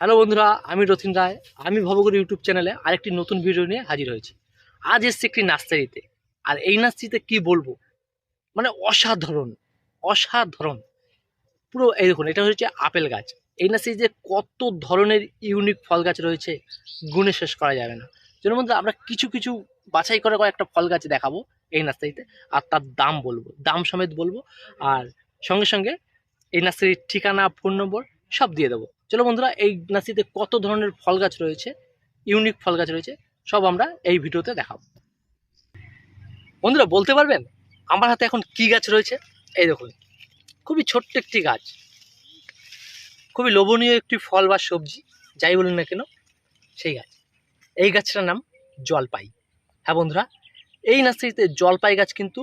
Hello বন্ধুরা, আমি রথিন রায়। আমি ভবগুরু ইউটিউব চ্যানেলে আরেকটি নতুন ভিডিও নিয়ে হাজির হয়েছি। আজ এসছি একটি নার্সারিতে। আর এই নার্সারিতে কি বলব? মানে অসাধারণ অসাধারণ। পুরো এই দেখুন, এটা হচ্ছে আপেল গাছ। এই নার্সারিতে কত ধরনের ইউনিক ফল গাছ রয়েছে গুণে শেষ করা যাবে না। যেন বন্ধুরা, আমরা কিছু কিছু বাছাই করে কয়েকটা ফল গাছ দেখাবো এই নার্সারিতে। আর তার দাম বলব, দাম সমেত বলব। আর সঙ্গে সঙ্গে এই নার্সারির ঠিকানা ফোন নম্বর সব দিয়ে দেবো। চলো বন্ধুরা, এই নার্সারিতে কত ধরনের ফল গাছ রয়েছে? ইউনিক ফল গাছ রয়েছে, সব আমরা এই ভিডিওতে দেখাবো। বন্ধুরা, বলতে পারবেন আমার হাতে এখন কি গাছ রয়েছে? এই দেখুন, খুবই ছোট্ট একটি গাছ। খুবই লোভনীয় একটি ফল বা সবজি, যাই বলুন না কেন, সেই গাছ। এই গাছটার নাম জলপাই। হ্যাঁ বন্ধুরা, এই নার্সারিতে জলপাই গাছ কিন্তু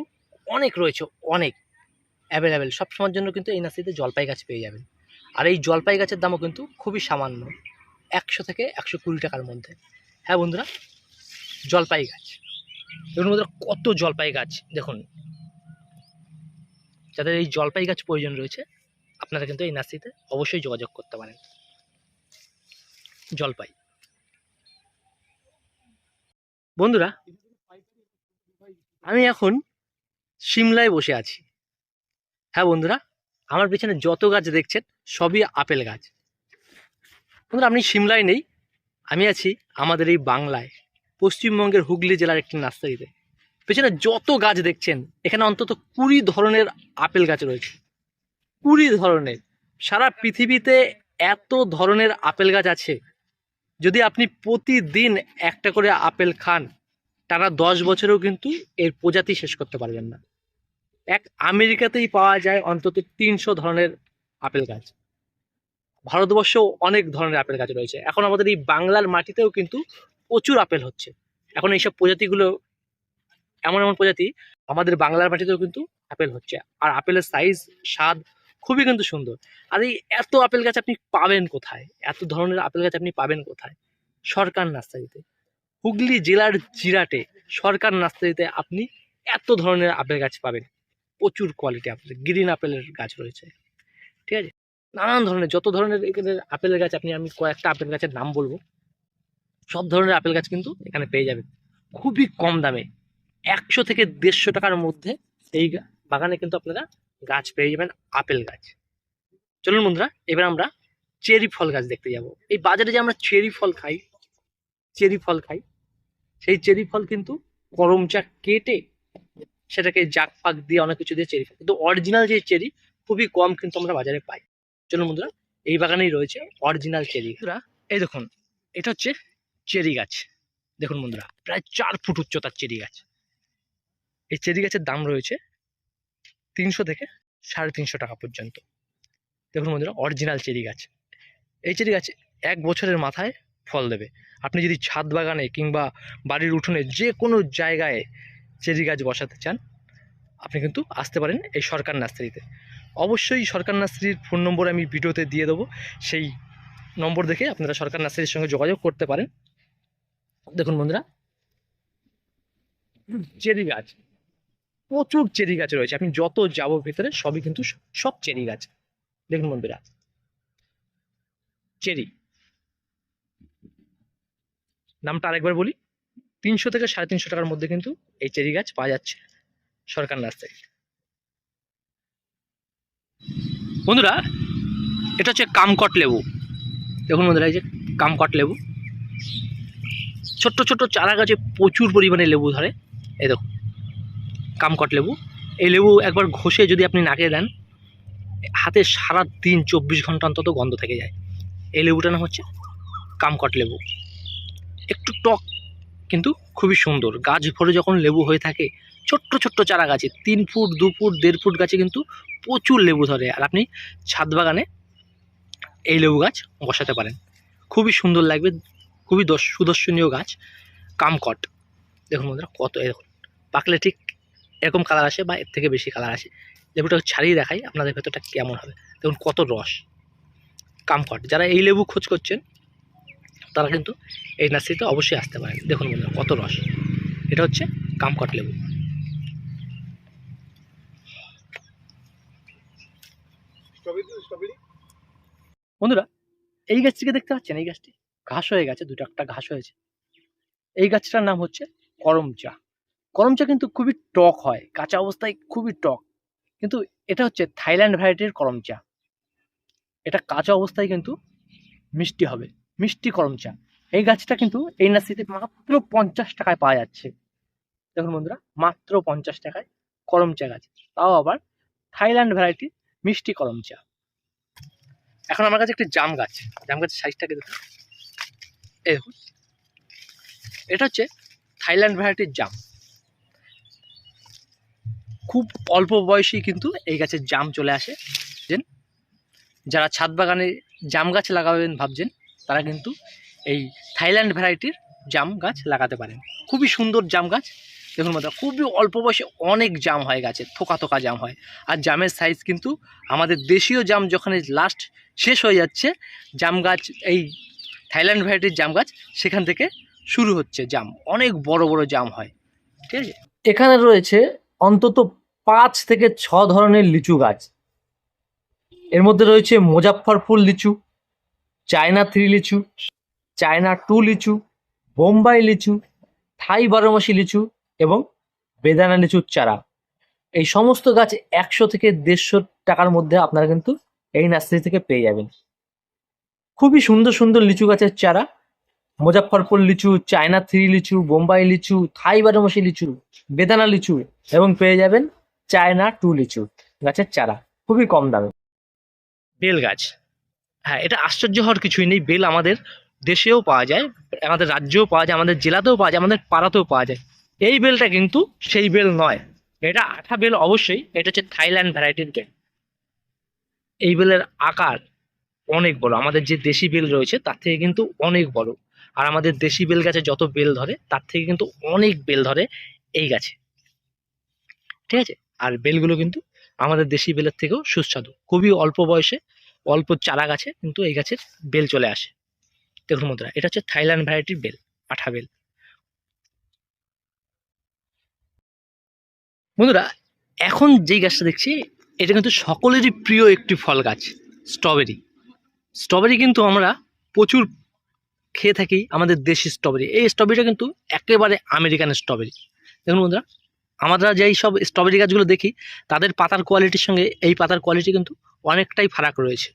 অনেক রয়েছে, অনেক। অ্যাভেলেবেল সব সময়ের জন্য কিন্তু এই নার্সারিতে জলপাই গাছ পেয়ে যাবেন। আর এই জলপাই গাছের দামও কিন্তু খুবই সামান্য, একশো থেকে একশো কুড়ি টাকার মধ্যে। হ্যাঁ বন্ধুরা জলপাই গাছ দেখুন বন্ধুরা, কত জলপাই গাছ দেখুন। যাদের এই জলপাই গাছ প্রয়োজন রয়েছে, আপনারা কিন্তু এই নার্সারিতে অবশ্যই যোগাযোগ করতে পারেন। জলপাই। বন্ধুরা, আমি এখন সিমলায় বসে আছি। হ্যাঁ বন্ধুরা, আমার পেছনে যত গাছ দেখছেন সবই আপেল গাছ। বন্ধুরা আপনি সিমলায় নেই। আমি আছি আমাদের এই বাংলায়, পশ্চিমবঙ্গের হুগলি জেলার একটি নার্সারিতে। পেছনে যত গাছ দেখছেন, এখানে অন্তত কুড়ি ধরনের আপেল গাছ রয়েছে। কুড়ি ধরনের। সারা পৃথিবীতে এত ধরনের আপেল গাছ আছে। যদি আপনি প্রতিদিন একটা করে আপেল খান, টানা দশ বছরেও কিন্তু এর প্রজাতি শেষ করতে পারবেন না। এক আমেরিকাতেই পাওয়া যায় অন্তত তিনশো ধরনের আপেল গাছ। ভারতবর্ষেও অনেক ধরনের আপেল গাছ রয়েছে। এখন আমাদের এই বাংলার মাটিতেও কিন্তু প্রচুর আপেল হচ্ছে। এখন এইসব প্রজাতিগুলো, এমন এমন প্রজাতি আমাদের বাংলার মাটিতেও কিন্তু আপেল হচ্ছে। আর আপেলের সাইজ স্বাদ খুবই কিন্তু সুন্দর। আর এই এত আপেল গাছ আপনি পাবেন কোথায়? এত ধরনের আপেল গাছ আপনি পাবেন কোথায়? সরকার নার্সারিতে। হুগলি জেলার জিরাটে সরকার নার্সারিতে আপনি এত ধরনের আপেল গাছ পাবেন। প্রচুর কোয়ালিটি আপেল গ্রিন আপেলের গাছ রয়েছে। ঠিক আছে? নানান ধরনের, যত ধরনের এখানে আপেলের গাছ, আপনি, আমি কয়েকটা আপেল গাছের নাম বলব। সব ধরনের আপেল গাছ কিন্তু এখানে পেয়ে যাবেন। খুবই কম দামে, একশো থেকে দেড়শো টাকার মধ্যে এই বাগানে কিন্তু আপনারা গাছ পেয়ে যাবেন, আপেল গাছ। চলুন বন্ধুরা, এবার আমরা চেরি ফল গাছ দেখতে যাব। এই বাজারে যে আমরা চেরি ফল খাই, চেরি ফল খাই, সেই চেরি ফল কিন্তু করমচা কেটে সেটাকে জাক ফাক দিয়ে অনেক কিছু দিয়ে চেরি ফল কিন্তু অরিজিনাল যে চেরি, খুবই কম কিন্তু আমরা বাজারে পাই। চলুন বন্ধুরা, এই বাগানেই রয়েছে অরিজিনাল চেরি। বন্ধুরা, এই দেখুন, এটা হচ্ছে চেরি গাছ। দেখুন বন্ধুরা, প্রায় চার ফুট উচ্চতার চেরি গাছ। এই চেরি গাছের দাম রয়েছে তিনশো থেকে সাড়ে তিনশো টাকা পর্যন্ত। দেখুন বন্ধুরা অরিজিনাল চেরি গাছ। এই চেরি গাছ এক বছরের মাথায় ফল দেবে। আপনি যদি ছাদ বাগানে কিংবা বাড়ির উঠোনে যে কোনো জায়গায় চেরি গাছ বসাতে চান আপনি কিন্তু আসতে পারেন এই সরকার নার্সারিতে। অবশ্যই সরকার নার্সারির ফোন নম্বর আমি ভিডিওতে দিয়ে দেবো। সেই নম্বর দেখে আপনারা সরকার নার্সারির সঙ্গে যোগাযোগ করতে পারেন। দেখুন বন্ধুরা, চেরি গাছ, প্রচুর চেরি গাছ রয়েছে। আপনি যত যাব ভিতরে সবই কিন্তু সব চেরি গাছ। দেখুন বন্ধুরা, চেরি। নামটা আরেকবার বলি, তিনশো থেকে সাড়ে তিনশো টাকার মধ্যে কিন্তু এই চেরি গাছ পাওয়া যাচ্ছে। সরকার নার্সারি বন্ধুরা, এটা হচ্ছে কামকট লেবু। দেখুন বন্ধুরা, এই যে কামকট লেবু। ছোট্ট ছোট্ট চারা গাছে প্রচুর পরিমাণে লেবু ধরে। এই দেখুন, কামকট লেবু। এই লেবু একবার ঘষে যদি আপনি নাকে দেন, হাতে সারা দিন চব্বিশ ঘণ্টা অন্তত গন্ধ থেকে যায়। এই লেবুটার নাম হচ্ছে কামকট লেবু। একটু টক, কিন্তু খুবই সুন্দর। গাছ ভরে যখন লেবু হয়ে থাকে ছোট্ট ছোট্ট চারা গাছে, তিন ফুট, দু ফুট, দেড় ফুট গাছে কিন্তু প্রচুর লেবু ধরে। আর আপনি ছাদ বাগানে এই লেবু গাছ বসাতে পারেন। খুবই সুন্দর লাগবে, খুবই দর্শ- সুদর্শনীয় গাছ, কামকট। দেখুন বন্ধুরা, কত এরকম পাকলে ঠিক এরকম কালার আসে বা এর থেকে বেশি কালার আসে। লেবুটা ছাড়িয়ে দেখাই আপনাদের ভেতরটা কেমন হবে। দেখুন কত রস। কামকট, যারা এই লেবু খোঁজ করছেন, তারা কিন্তু এই নার্সারিতে অবশ্যই আসতে পারেন। দেখুন বন্ধুরা, কত রস। এটা হচ্ছে কামকট লেবু। বন্ধুরা, এই গাছটিকে দেখতে পাচ্ছেন, এই গাছটি ঘাস হয়ে গেছে, দুটো একটা ঘাস হয়েছে। এই গাছটার নাম হচ্ছে করম চা করম চা কিন্তু খুবই টক হয়, কাঁচা অবস্থায় খুবই টক। কিন্তু এটা হচ্ছে থাইল্যান্ড ভ্যারাইটির করম চা এটা কাঁচা অবস্থায় কিন্তু মিষ্টি হবে, মিষ্টি করম চা এই গাছটা কিন্তু এই নার্সারিতে মাত্র পঞ্চাশ টাকায় পাওয়া যাচ্ছে। দেখুন বন্ধুরা, মাত্র পঞ্চাশ টাকায় করম চা গাছ। তাও আবার থাইল্যান্ড ভ্যারাইটি মিষ্টি কলম চা। এখন আমার কাছে একটি জাম গাছ, জাম গাছের সাইজটাকে দেখুন এই দেখুন এটা হচ্ছে থাইল্যান্ড ভ্যারাইটির জাম। খুব অল্প বয়সী কিন্তু এই গাছের জাম চলে আসে। বুঝলেন? যারা ছাদ বাগানে জাম গাছ লাগাবেন ভাবছেন, তারা কিন্তু এই থাইল্যান্ড ভ্যারাইটির জাম গাছ লাগাতে পারেন। খুবই সুন্দর জাম গাছ। দেখুন মতো খুবই অল্প বয়সে অনেক জাম হয় গাছে, থোকা থোকা জাম হয়। আর জামের সাইজ কিন্তু আমাদের দেশীয় জাম যখন লাস্ট শেষ হয়ে যাচ্ছে জাম গাছ, এই থাইল্যান্ড ভ্যারাইটির জাম গাছ, সেখান থেকে শুরু হচ্ছে জাম অনেক বড় বড় জাম হয়। ঠিক আছে? এখানে রয়েছে অন্তত পাঁচ থেকে ছ ধরনের লিচু গাছ। এর মধ্যে রয়েছে মুজাফফরপুর লিচু, চায়না থ্রি লিচু, চায়না টু লিচু, বোম্বাই লিচু, থাই বারোমাসি লিচু এবং বেদানা লিচুর চারা। এই সমস্ত গাছ একশো থেকে দেড়শো টাকার মধ্যে আপনারা কিন্তু এই নার্সারি থেকে পেয়ে যাবেন। খুবই সুন্দর সুন্দর লিচু গাছের চারা। মুজাফফরপুর লিচু, চায়না থ্রি লিচু, বোম্বাই লিচু, থাই বারোমাসি লিচু, বেদানা লিচু এবং পেয়ে যাবেন চায়না টু লিচু গাছের চারা। খুবই কম দামে। বেল গাছ। হ্যাঁ এটা আশ্চর্য হওয়ার কিছুই নেই। বেল আমাদের দেশেও পাওয়া যায়, আমাদের রাজ্যেও পাওয়া যায়, আমাদের জেলাতেও পাওয়া যায়, আমাদের পাড়াতেও পাওয়া যায়। এই বেলটা কিন্তু সেই বেল নয়। এটা আঠা বেল অবশ্যই, এটা হচ্ছে থাইল্যান্ড ভ্যারাইটির বেল। এই বেলের আকার অনেক বড়। আমাদের যে দেশি বেল রয়েছে, তার থেকে কিন্তু অনেক বড়। আর আমাদের দেশি বেল গাছে যত বেল ধরে, তার থেকে কিন্তু অনেক বেল ধরে এই গাছে। ঠিক আছে? আর বেলগুলো কিন্তু আমাদের দেশি বেলের থেকেও সুস্বাদু। খুবই অল্প বয়সে, অল্প চারা গাছে কিন্তু এই গাছের বেল চলে আসে। দেখুন বন্ধুরা, এটা হচ্ছে থাইল্যান্ড ভ্যারাইটির বেল, আঠা বেল। বন্ধুরা, এখন যেই গাছটা দেখছি, এটা কিন্তু সকলেরই প্রিয় একটি ফল গাছ স্ট্রবেরি স্ট্রবেরি কিন্তু আমরা প্রচুর খেয়ে থাকি আমাদের দেশি স্ট্রবেরি এই স্ট্রবেরিটা কিন্তু একেবারে আমেরিকান স্ট্রবেরি দেখুন বন্ধুরা, আমরা যেই সব স্ট্রবেরি গাছগুলো দেখি, তাদের পাতার কোয়ালিটির সঙ্গে এই পাতার কোয়ালিটি কিন্তু অনেকটাই ফারাক রয়েছে।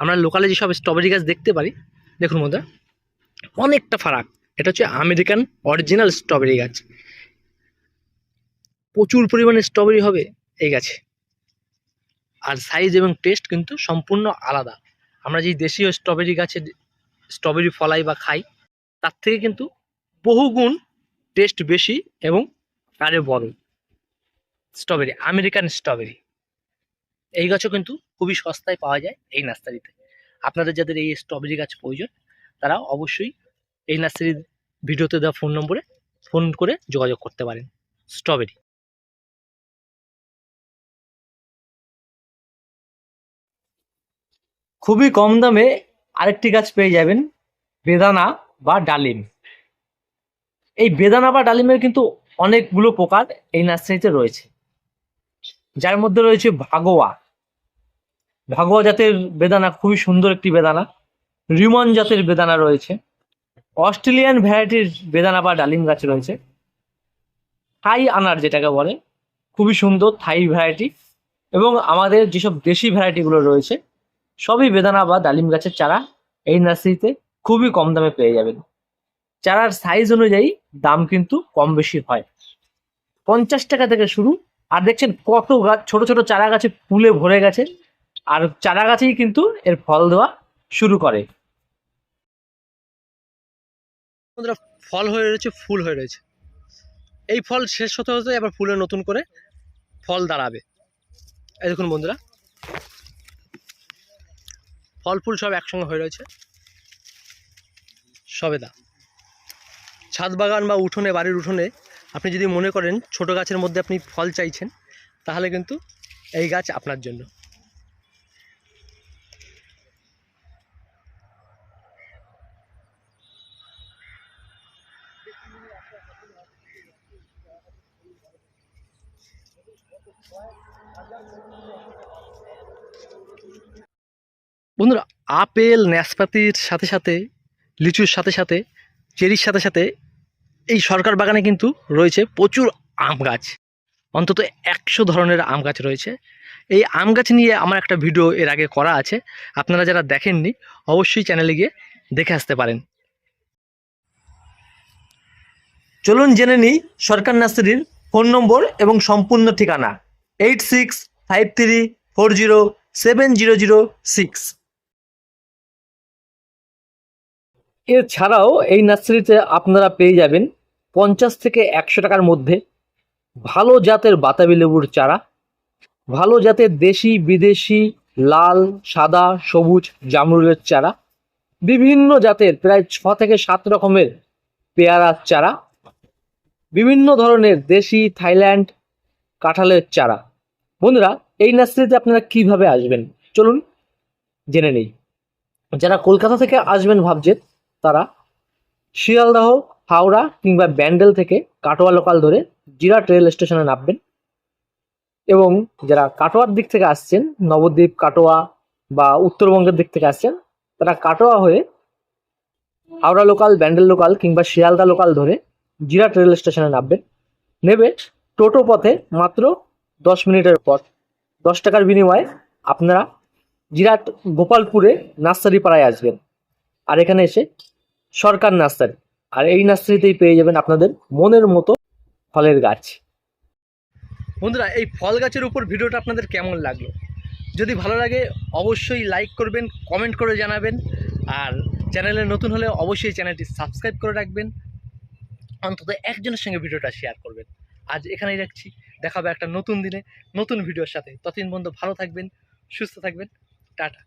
আমরা লোকালে যেসব স্ট্রবেরি গাছ দেখতে পারি, দেখুন বন্ধুরা, অনেকটা ফারাক। এটা হচ্ছে আমেরিকান অরিজিনাল স্ট্রবেরি গাছ। প্রচুর পরিমাণে স্ট্রবেরি হবে এই গাছে। আর সাইজ এবং টেস্ট কিন্তু সম্পূর্ণ আলাদা। আমরা যেই দেশীয় স্ট্রবেরি গাছের স্ট্রবেরি ফলাই বা খাই, তার থেকে কিন্তু বহুগুণ টেস্ট বেশি এবং আরে বড় স্ট্রবেরি আমেরিকান স্ট্রবেরি এই গাছও কিন্তু খুবই সস্তায় পাওয়া যায় এই নার্সারিতে। আপনাদের যাদের এই স্ট্রবেরি গাছ প্রয়োজন, তারা অবশ্যই এই নার্সারির ভিডিওতে দেওয়া ফোন নম্বরে ফোন করে যোগাযোগ করতে পারেন। স্ট্রবেরি খুবই কম দামে আরেকটি গাছ পেয়ে যাবেন, বেদানা বা ডালিম। এই বেদানা বা ডালিমের কিন্তু অনেকগুলো প্রকার এই নার্সারিতে রয়েছে। যার মধ্যে রয়েছে ভাগোয়া। ভাগোয়া জাতের বেদানা, খুবই সুন্দর একটি বেদানা। রিমন জাতের বেদানা রয়েছে। অস্ট্রেলিয়ান ভ্যারাইটির বেদানা বা ডালিম গাছ রয়েছে। থাই আনার যেটাকে বলে, খুবই সুন্দর থাই ভ্যারাইটি। এবং আমাদের যেসব দেশি ভ্যারাইটিগুলো রয়েছে সবই বেদানা বা ডালিম গাছের চারা এই নার্সারিতে খুবই কম দামে পেয়ে যাবেন। চারার সাইজ অনুযায়ী দাম কিন্তু কম বেশি হয়। পঞ্চাশ টাকা থেকে শুরু। আর দেখছেন কত গাছ ছোট ছোট চারা গাছে ফুলে ভরে গেছে। আর চারা গাছেই কিন্তু এর ফল দেওয়া শুরু করে। ফল হয়ে রয়েছে, ফুল হয়ে রয়েছে। এই ফল শেষ হতে হতে আবার ফুলে নতুন করে ফল দাঁড়াবে। এই দেখুন বন্ধুরা। ফল ফুল সব একসঙ্গে হয়ে রয়েছে। সবেদা ছাদ বাগান বা উঠোনে, বাড়ির উঠোনে আপনি যদি মনে করেন ছোট গাছের মধ্যে আপনি ফল চাইছেন, তাহলে কিন্তু এই গাছ আপনার জন্য। বন্ধুরা, আপেল, ন্যাসপাতির সাথে সাথে, লিচুর সাথে সাথে, চেরির সাথে সাথে এই সরকার বাগানে কিন্তু রয়েছে প্রচুর আম গাছ। অন্তত একশো ধরনের আম গাছ রয়েছে। এই আম গাছ নিয়ে আমার একটা ভিডিও এর আগে করা আছে। আপনারা যারা দেখেননি, অবশ্যই চ্যানেলে গিয়ে দেখে আসতে পারেন। চলুন জেনে নিই সরকার নার্সারির ফোন নম্বর এবং সম্পূর্ণ ঠিকানা। Eight six five three four zero seven zero zero six এছাড়াও এই নার্সারিতে আপনারা পেয়ে যাবেন পঞ্চাশ থেকে একশো টাকার মধ্যে ভালো জাতের বাতাবি লেবুর চারা, ভালো জাতের দেশি, বিদেশি, লাল, সাদা, সবুজ, জামরুলের চারা, বিভিন্ন জাতের প্রায় ছ থেকে সাত রকমের পেয়ারার চারা, বিভিন্ন ধরনের দেশি থাইল্যান্ড কাঁঠালের চারা। বন্ধুরা, এই নার্সারিতে আপনারা কীভাবে আসবেন? চলুন জেনে নেই। যারা কলকাতা থেকে আসবেন ভাবছেন তারা শিয়ালদহ, হাওড়া কিংবা ব্যান্ডেল থেকে কাটোয়া লোকাল ধরে জিরাট রেল স্টেশনে নামবেন। এবং যারা কাটোয়ার দিক থেকে আসছেন, নবদ্বীপ, কাটোয়া বা উত্তরবঙ্গের দিক থেকে আসছেন, তারা কাটোয়া হয়ে হাওড়া লোকাল ব্যান্ডেল লোকাল কিংবা শিয়ালদা লোকাল ধরে জিরাট রেল স্টেশনে নামবেন। নেবে টোটো পথে মাত্র দশ মিনিটের পথ। দশ টাকার বিনিময়ে আপনারা জিরাট গোপালপুরে নার্সারি পাড়ায় আসবেন। আর এখানে এসে সরকার নার্সারি। আর এই নার্সারিতেই পেয়ে যাবেন আপনাদের মনের মতো ফলের গাছ। বন্ধুরা, এই ফল গাছের উপর ভিডিওটা আপনাদের কেমন লাগল? যদি ভালো লাগে, অবশ্যই লাইক করবেন কমেন্ট করে জানাবেন। আর চ্যানেলে নতুন হলে অবশ্যই চ্যানেলটি সাবস্ক্রাইব করে রাখবেন। অন্তত একজনের সঙ্গে ভিডিওটা শেয়ার করবেন। আজ এখানেই রাখছি। দেখাবে একটা নতুন দিনে, নতুন ভিডিওর সাথে। ততদিন বন্ধু ভালো থাকবেন, সুস্থ থাকবেন। টাটা।